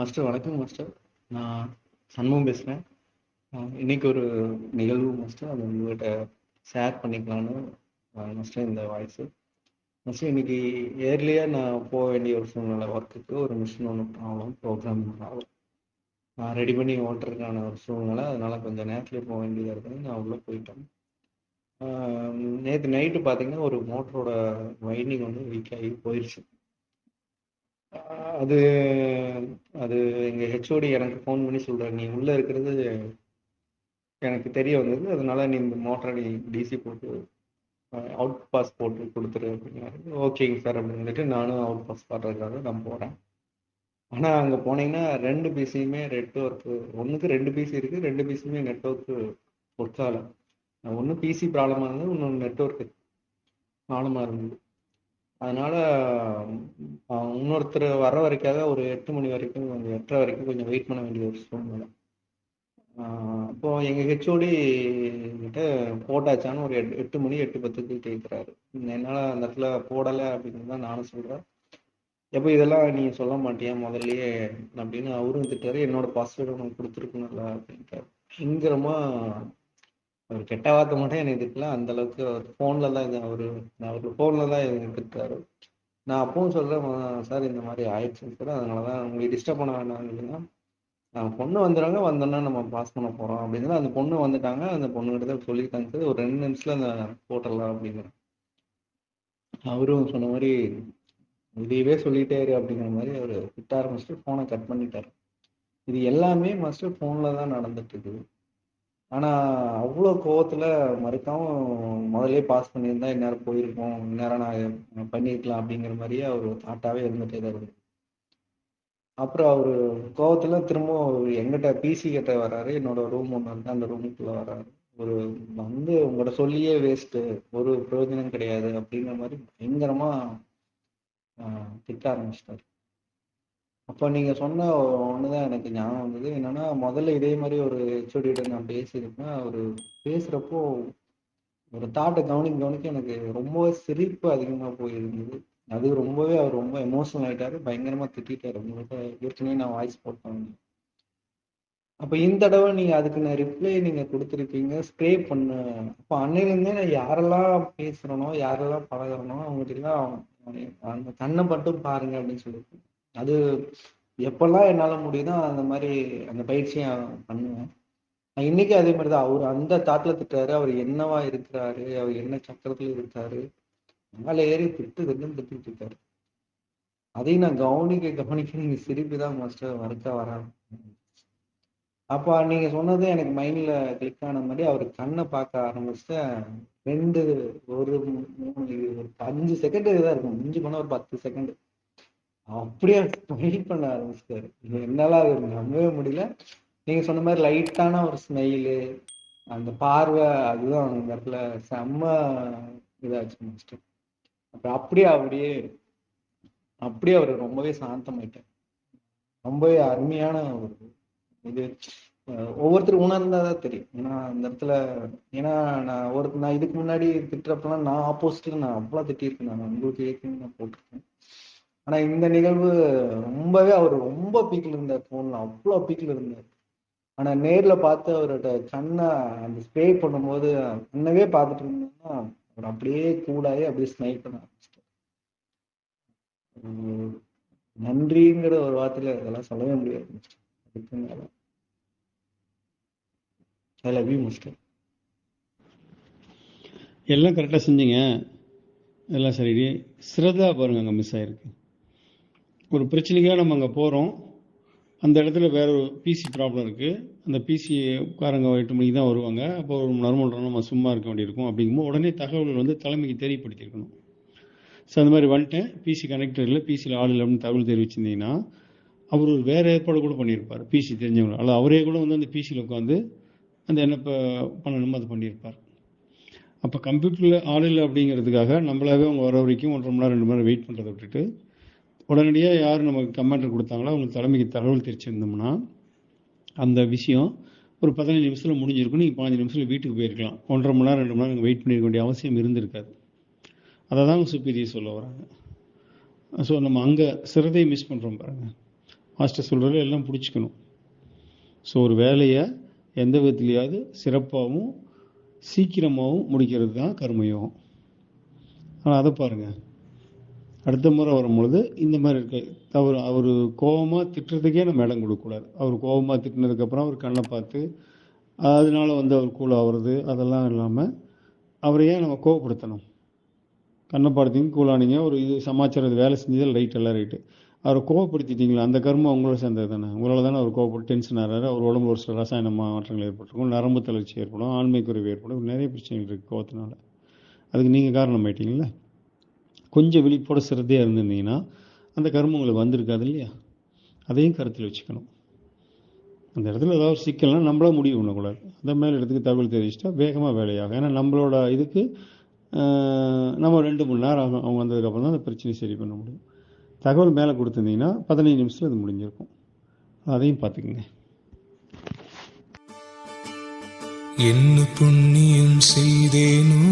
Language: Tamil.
மாஸ்டர் வணக்கம் மாஸ்டர் நான் சண்முகம் பேசுகிறேன் இன்னைக்கு ஒரு நிகழ்வு மாஸ்டர் அது உங்கள்கிட்ட ஷேர் பண்ணிக்கலான்னு மாஸ்டர் இந்த வாய்ஸு. மாஸ்டர் இன்னைக்கு ஏர்லியாக நான் போக வேண்டிய ஒரு சூழ்நிலை ஒர்க்குக்கு ஒரு மிஷின் ஒன்று ப்ராப்ளம் ப்ரோக்ராம் ப்ராப்ளம் நான் ரெடி பண்ணி ஓட்டுறதுக்கான ஒரு சூழ்நிலை. அதனால் கொஞ்சம் நேரத்துலேயே போக வேண்டியதாக இருக்குது. நான் உள்ளே போயிட்டேன். நேற்று நைட்டு பார்த்தீங்கன்னா ஒரு மோட்டரோட வைண்டிங் வந்து வீக் ஆகி போயிடுச்சு அது அது எங்கள் ஹெச்ஓடி எனக்கு ஃபோன் பண்ணி சொல்கிறார் நீ உள்ளே இருக்கிறது எனக்கு தெரிய வந்தது. அதனால நீ இந்த மோட்டரை நீ டிசி போட்டு அவுட் பாஸ் போட்டு கொடுத்துரு அப்படின்னாரு. ஓகேங்க சார் அப்படின்னு சொல்லிட்டு நானும் அவுட் பாஸ் பாடுறதுக்காக நான் போகிறேன் ஆனால் அங்கே போனீங்கன்னா ரெண்டு பிசியுமே நெட்ஒர்க்கு ஒன்றுக்கு ரெண்டு பிசி இருக்குது ரெண்டு பிசியுமே நெட்ஒர்க்கு ஒர்க் ஆகலை ஒன்று பிசி ப்ராப்ளமாக இருந்தது இன்னொன்று நெட்ஒர்க்கு ப்ராப்ளமாக இருந்தது. அதனால இன்னொருத்தர் வர வரைக்காக ஒரு எட்டு மணி வரைக்கும் கொஞ்சம் எட்டரை வரைக்கும் கொஞ்சம் வெயிட் பண்ண வேண்டிய ஒரு சூழ்நிலை. ஆஹ் அப்போ எங்கள் ஹெச்ஓடி கிட்ட போட்டாச்சான்னு ஒரு எட்டு எட்டு மணி எட்டு பத்துக்கு கேட்குறாரு என்னால் அந்த இடத்துல போடலை அப்படின்னு தான் நானும் சொல்கிறேன் எப்போ இதெல்லாம் நீ சொல்ல மாட்டியா முதல்லயே அப்படின்னு அவரும் திட்டாரு. என்னோட பாஸ்வேர்டு உனக்கு கொடுத்துருக்கணும்ல அப்படின்ட்டாரு. பயங்கரமா அவர் கெட்ட வார்த்தை மட்டும் எனக்கு திட்டல. அந்த அளவுக்கு அவர் ஃபோனில் தான் இது அவர் அவர் ஃபோனில் தான் எனக்கு திட்டாரு நான் அப்பவும் சொல்கிறேன் சார் இந்த மாதிரி ஆயிடுச்சுன்னு சார். அதனால தான் உங்களுக்கு டிஸ்டர்ப் பண்ண வேண்டாம் அப்படின்னா நான் பொண்ணு வந்துடுறாங்க வந்தோன்னா நம்ம பாஸ் பண்ண போகிறோம் அப்படின்னு அந்த பொண்ணு வந்துட்டாங்க. அந்த பொண்ணுகிட்ட சொல்லிட்டாங்க சார் ஒரு ரெண்டு நிமிஷத்தில் அந்த போட்டுடலாம் அப்படிங்கிற. அவரும் சொன்ன மாதிரி இதையவே சொல்லிட்டே இரு அப்படிங்கிற மாதிரி அவர் திட்ட ஆரம்பிச்சுட்டு ஃபோனை கட் பண்ணிட்டார். இது எல்லாமே மஸ்ட் ஃபோனில் தான் நடந்துட்டு இருக்குது. ஆனால் அவ்வளோ கோவத்தில் மறுக்காம முதல்ல பாஸ் பண்ணியிருந்தா இந்நேரம் போயிருக்கோம் இந்நேரம் நான் பண்ணியிருக்கலாம் அப்படிங்கிற மாதிரியே அவர் தாட்டாகவே இருந்துகிட்டே தான் அப்புறம் அவர் கோவத்தில் திரும்பவும் அவர் எங்கிட்ட பிசி கிட்ட வராரு என்னோட ரூம் ஒன்று இருக்கு அந்த ரூமுக்குள்ளே வராரு ஒரு வந்து உங்களோட சொல்லியே வேஸ்ட்டு ஒரு பிரயோஜனம் கிடையாது அப்படிங்கிற மாதிரி பயங்கரமாக திட்ட ஆரம்பிச்சிட்டாரு. அப்போ நீங்கள் சொன்ன ஒன்று தான் எனக்கு ஞாபகம் வந்தது. என்னென்னா முதல்ல இதே மாதிரி ஒரு ஹெச்ஓடிகிட்ட நான் பேசியிருப்பேன். அவர் பேசுகிறப்போ ஒரு தாட்டை கவனிக்க கவனிக்க எனக்கு ரொம்ப சிரிப்பு அதிகமாக போயிருந்தது. அது ரொம்பவே அவர் ரொம்ப எமோஷனல் ஆகிட்டாரு பயங்கரமாக திட்டாரு உங்கள்கிட்ட ஏற்கனவே நான் வாய்ஸ் போட்டேன். அப்போ இந்த தடவை நீங்கள் அதுக்கு நான் ரிப்ளை நீங்கள் கொடுத்துருக்கீங்க. ஸ்ப்ரே பண்ண. அப்போ அன்னையிலேருந்தே நான் யாரெல்லாம் பேசுகிறனோ யாரெல்லாம் பழகுறனோ அவங்ககிட்டலாம் அந்த கண்ணை மட்டும் பாருங்க அப்படின்னு சொல்லியிருக்கேன் அது எப்பெல்லாம் என்னால் முடியுதோ அந்த மாதிரி அந்த பயிற்சியை பண்ணுவேன். நான் இன்னைக்கு அதே மாதிரி தான் அவர் அந்த தாட்டில் திட்டாரு அவர் என்னவா இருக்கிறாரு அவர் என்ன சக்கரத்தில் இருக்காரு மேலே ஏறி திட்டு திட்டம் திட்டிட்டு இருக்காரு. அதையும் நான் கவனிக்க கவனிக்க நீங்க சிரிப்பு தான் மாஸ்டர் வருத்த வர அப்போ நீங்க சொன்னது எனக்கு மைண்ட்ல கிளிக் ஆன மாதிரி அவர் கண்ணை பார்க்க ஆரம்பிச்சேன் ரெண்டு ஒரு மூணு ஒரு அஞ்சு செகண்ட் தான் இருக்கும். மிஞ்சி போனால் ஒரு பத்து செகண்ட் அப்படியே வெயிட் பண்ண ஆரம்பிச்சிட்டாரு. என்னால அது நம்பவே முடியல. நீங்க சொன்ன மாதிரி லைட்டான ஒரு ஸ்மெயிலு அந்த பார்வை அதுதான் அந்த இடத்துல செம்ம இதாச்சு மாஸ்டர் அப்புறம் அப்படியே அப்படியே அப்படியே அவர் ரொம்பவே சாந்தமாயிட்டார். ரொம்பவே அருமையான ஒரு இது. ஒவ்வொருத்தரும் உணர்ந்தாதான் தெரியும். ஏன்னா அந்த இடத்துல ஏன்னா நான் ஒரு நான் இதுக்கு முன்னாடி திட்டுறப்பெல்லாம் நான் ஆப்போசிட்ல நான் அவ்வளோ திட்டியிருக்கேன். நான் உங்களுக்கு ஏற்கனவே நான் போட்டிருக்கேன். ஆனா இந்த நிகழ்வு ரொம்பவே அவர் ரொம்ப பீக்கில் இருந்தார். போன்ல அவ்வளோ பீக்கில் இருந்தார். ஆனா நேர்ல பார்த்து அவரோட கண்ணை அந்த ஸ்ப்ரே பண்ணும்போது என்னவே பார்த்துட்டு இருந்தோம்னா அவர் அப்படியே கூடாயே அப்படியே ஸ்மைல் பண்ண ஆரம்பிச்சிட்டார். நன்றிங்கிற ஒரு வார்த்தையில இதெல்லாம் சொல்லவே முடியாது அதுக்கு மேல. ஐ லவ் யூ மிஸ்டர் எல்லாம் கரெக்டாக செஞ்சீங்க. எல்லாம் சரி ஸ்ரதா பாருங்க அங்கே மிஸ் ஆயிருக்கு. ஒரு பிரச்சனைக்காக நம்ம அங்கே போகிறோம் அந்த இடத்துல வேற ஒரு பிசி ப்ராப்ளம் இருக்குது அந்த பிசி காரங்க எட்டு மணிக்கு தான் வருவாங்க. அப்போ ஒரு மணி நேரம் நம்ம சும்மா இருக்க வேண்டியிருக்கும் அப்படிங்கும்போது உடனே தகவல்கள் வந்து தலைமைக்கு தெரியப்படுத்தியிருக்கணும். ஸோ அந்த மாதிரி வந்துட்டேன். பிசி கனெக்டர் இல்லை பிசியில் ஆள் இல்லை அப்படின்னு தகவல் தெரிவிச்சிருந்தீங்கன்னா அவர் ஒரு வேறு ஏற்பாடு கூட பண்ணியிருப்பார். பிசி தெரிஞ்சவங்க. அல்லது அவரே கூட வந்து அந்த பிசியில் உட்காந்து அந்த என்ன இப்போ பண்ணணுமோ அதை பண்ணியிருப்பார். அப்போ கம்ப்யூட்டரில் ஆள் இல்லை அப்படிங்கிறதுக்காக நம்மளாவே அவங்க வர வரைக்கும் ஒன்றரை மணி நேரம் ரெண்டு மணி நேரம் வெயிட் பண்ணுறதை விட்டுட்டு உடனடியாக யார் நமக்கு கமாண்டர் கொடுத்தாங்களோ அவங்க தலைமைக்கு தகவல் தெரிச்சிருந்தோம்னா அந்த விஷயம் ஒரு பதினஞ்சு நிமிஷத்தில் முடிஞ்சிருக்கும். நீங்கள் பதினஞ்சு நிமிஷத்தில் வீட்டுக்கு போயிருக்கலாம். ஒன்றரை மணி நேரம் ரெண்டு மணி நேரம் வெயிட் பண்ணிருக்க வேண்டிய அவசியம் இருந்திருக்காது. அதை தான் சுப்பீரியர் சொல்ல வராங்க. ஸோ நம்ம அங்கே சிறதையும் மிஸ் பண்ணுறோம் பாருங்கள் மாஸ்டர் சொல்கிறத எல்லாம் பிடிச்சிக்கணும். ஸோ ஒரு வேலையை எந்த விதத்துலையாவது சிறப்பாகவும் சீக்கிரமாகவும் முடிக்கிறது தான் கர்மயோகம். ஆனால் அதை பாருங்கள் அடுத்த முறை வரும்பொழுது இந்த மாதிரி இருக்கு. அவர் அவர் கோபமாக திட்டுறதுக்கே நம்ம இடம் கொடுக்கக்கூடாது. அவர் கோபமாக திட்டினதுக்கப்புறம் அவர் கண்ணை பார்த்து அதனால வந்து அவர் கூல் ஆகுறது அதெல்லாம் இல்லாமல் அவரை ஏன் நம்ம கோவப்படுத்தணும்? கண்ணை பார்த்தீங்க கூலானீங்க ஒரு இது சமாச்சாரம் வேலை செஞ்சது ரைட் எல்லாம் ரைட்டு அவரை கோவப்படுத்திட்டீங்களா? அந்த கர்மம் அவங்களோட சேர்ந்தது தானே உங்களால் தானே அவர் கோவப்பட்டு டென்ஷன் ஆகிறாரு அவர் உடம்புல ஒரு சில ரசாயன மாற்றங்கள் ஏற்பட்டிருக்கும் நரம்பு தளர்ச்சி ஏற்படும் ஆண்மை குறைவு ஏற்படும் நிறைய பிரச்சனைகள் இருக்குது கோவத்தினால. அதுக்கு நீங்கள் காரணம் ஆயிட்டீங்களா கொஞ்சம் விழிப்போட சிறதையாக இருந்திருந்தீங்கன்னா அந்த கர்மம் உங்களுக்கு வந்திருக்காது இல்லையா? அதையும் கருத்தில் வச்சுக்கணும். அந்த இடத்துல ஏதாவது ஒரு சிக்கல்னா நம்மளா முடிவு பண்ணக்கூடாது. அந்த மேல் இடத்துக்கு தகவல் தெரிவிச்சிட்டா வேகமாக வேலையாகும். ஏன்னா நம்மளோட இதுக்கு நம்ம ரெண்டு மணி நேரம் ஆகும். அவங்க வந்ததுக்கப்புறம் தான் அந்த பிரச்சனையை சரி பண்ண முடியும். தகவல் மேலே கொடுத்துருந்தீங்கன்னா பதினைஞ்சு நிமிஷத்தில் அது முடிஞ்சிருக்கும். அதையும் பார்த்துக்குங்க. என்ன புண்ணியம் செய்தேனோ